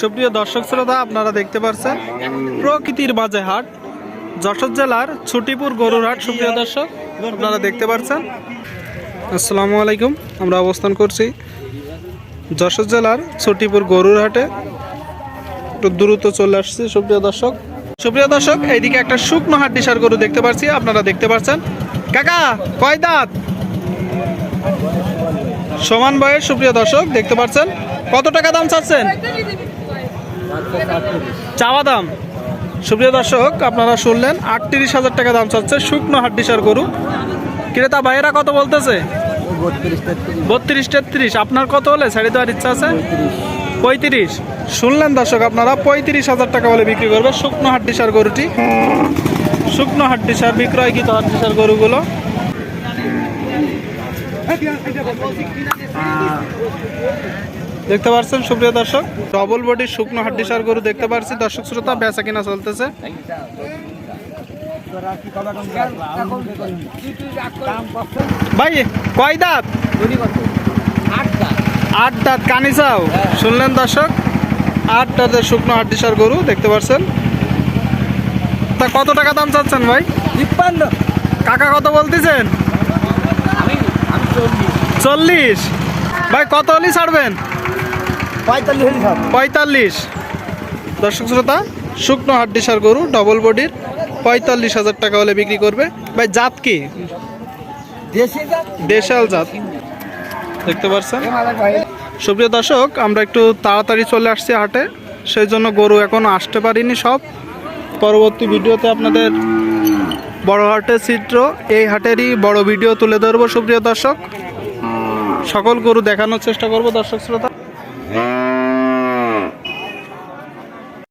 সুপ্রিয় দর্শক শ্রোতা, আপনারা দেখতে পাচ্ছেন প্রকৃতির মাঝে হাট। যশোর জেলার ছুটিপুর গরুর হাট সুপ্রিয় দর্শক, আপনারা দেখতে পাচ্ছেন আসসালামু আলাইকুম, আমরা অবস্থান করছি যশোর জেলার ছুটিপুর গরুর হাটে একটু দ্রুত চলে আসছি, সুপ্রিয় দর্শক। সুপ্রিয় দর্শক, এইদিকে একটা শুকনো হাট ডিসার গরু দেখতে পাচ্ছি আপনারা দেখতে পাচ্ছেন কাকা, কয় দাঁত? সমান বয়স, সুপ্রিয় দর্শক, দেখতে পাচ্ছেন কত টাকা দাম চাচ্ছেন? চাওয়া দাম। সুপ্রিয় দর্শক, আপনারা শুনলেন, আটত্রিশ হাজার টাকা দাম চাচ্ছে শুকনো হাড্ডিসার গরু। ক্রেতা ভাইয়েরা কত বলতেছে? বত্রিশ তেত্রিশ। আপনার কত হলে? ছাড়ি দেওয়ার ইচ্ছা আছে? পঁয়ত্রিশ। শুনলেন দর্শক আপনারা, পঁয়ত্রিশ হাজার টাকা হলে বিক্রি করবে শুকনো হাড্ডিসার গরুটি। শুকনো হাড্ডিসার বিক্রয়কৃত হাড্ডিসার গরুগুলো। দেখতে পাচ্ছেন সুপ্রিয় দর্শক ডবল বডির শুকনো হাড্ডিসার গরু দেখতে পাচ্ছি দর্শক শ্রোতা বেচা কিনা চলতেছে। ভাই কয় দাঁত? আট দাঁত। কানি কানিসাও শুনলেন দর্শক? আট দাঁতের শুকনো হাড্ডিসার গরু দেখতে পাচ্ছেন তা কত টাকা দাম চাচ্ছেন ভাই? তিপ্পান্ন। কাকা কত বলতেছেন? চল্লিশ। ভাই কত হলি ছাড়বেন? পঁয়তাল্লিশ পঁয়তাল্লিশ। দর্শক শ্রোতা শুকনো হাড্ডিসার গরু ডবল বডির পঁয়তাল্লিশ হাজার টাকা হলে বিক্রি করবে। ভাই জাত কি? দেশি দেশাল জাত। দেখতে পাচ্ছেন এ সুপ্রিয় দর্শক আমরা একটু তাড়াতাড়ি চলে আসছি হাটে। সেই জন্য গরু এখনও আসতে পারিনি সব। পরবর্তী ভিডিওতে আপনাদের বড় হাটের চিত্র এই হাটেরই বড় ভিডিও তুলে ধরবো সুপ্রিয় দর্শক। সকল গরু দেখানোর চেষ্টা করব দর্শক শ্রোতা। Mm-hmm.